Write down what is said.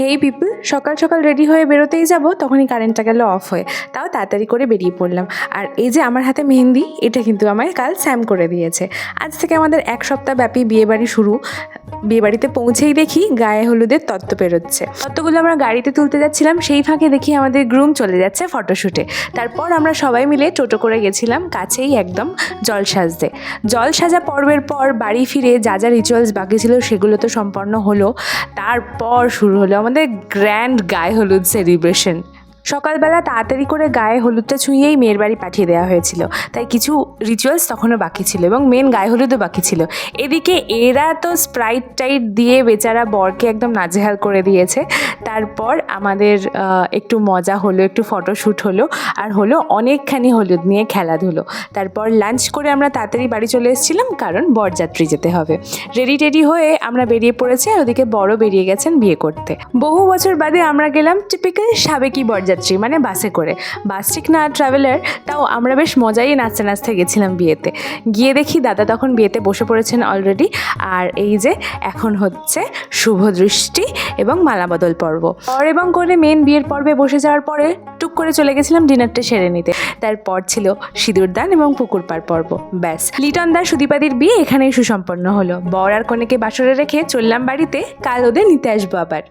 হেই people সকাল সকাল ready হয়ে বেরোতেই যাব, তখনই কারেন্টটা গেল অফ হয়ে, তাও তাড়াতাড়ি করে বেরিয়ে পড়লাম। আর এই যে আমার হাতে মেহেন্দি, এটা কিন্তু আমায় কাল স্যাম করে দিয়েছে। আজ থেকে আমাদের এক সপ্তাহ ব্যাপী বিয়েবাড়ি শুরু। বিয়েবাড়িতে পৌঁছেই দেখি গায়ে হলুদের তত্ত্ব বেরোচ্ছে। তত্ত্বগুলো আমরা গাড়িতে তুলতে যাচ্ছিলাম, সেই ফাঁকে দেখি আমাদের গ্রুম চলে যাচ্ছে ফটোশ্যুটে তারপর আমরা সবাই মিলে টোটো করে গেছিলাম কাছেই একদম জল সাজতে। জল সাজা পর্বের পর বাড়ি ফিরে যা যা রিচুয়ালস বাকি ছিল সেগুলো তো সম্পন্ন হলো। তারপর শুরু হলো আমাদের গ্র্যান্ড গায়ে হলুদ সেলিব্রেশন সকালবেলা তাড়াতাড়ি করে গায়ে হলুদটা ছুঁয়েই মেয়ের বাড়ি পাঠিয়ে দেওয়া হয়েছিল। তাই কিছু রিচুয়ালস তখনও বাকি ছিল এবং মেন গায়ে হলুদও বাকি ছিল। এদিকে এরা তো স্প্রাইট টাইট দিয়ে বেচারা বরকে একদম নাজেহাল করে দিয়েছে। তারপর আমাদের একটু মজা হলো, একটু ফটোশ্যুট হলো আর হলো অনেকখানি হলুদ নিয়ে খেলাধুলো। তারপর লাঞ্চ করে আমরা তাড়াতাড়ি বাড়ি চলে এসেছিলাম কারণ বরযাত্রী যেতে হবে। রেডি টেডি হয়ে আমরা বেরিয়ে পড়েছি আর ওদিকে বড় বেরিয়ে গেছেন বিয়ে করতে। বহু বছর বাদে আমরা গেলাম টিপিক্যাল সাবেকি বরযাত্রী। মানে বাসে করে। বাস ঠিক না ট্রাভেলার তাও আমরা বেশ মজাই নাচতে নাচতে গেছিলাম বিয়েতে। গিয়ে দেখি দাদা তখন বিয়েতে বসে পড়েছেন অলরেডি আর এই যে এখন হচ্ছে শুভ দৃষ্টি এবং মালাবদল পর্ব। পর এবং করে মেন বিয়ের পর্বে বসে যাওয়ার পরে টুক করে চলে গেছিলাম ডিনারটা সেরে নিতে। তারপর ছিল সিঁদুরদান এবং পুকুর পার পর্ব। ব্যাস, লিটন দার সুদীপাদির বিয়ে এখানেই সুসম্পন্ন হলো। বর আর কনেকে বাসরে রেখে চললাম বাড়িতে, কাল ওদের নিতে আসব আবার।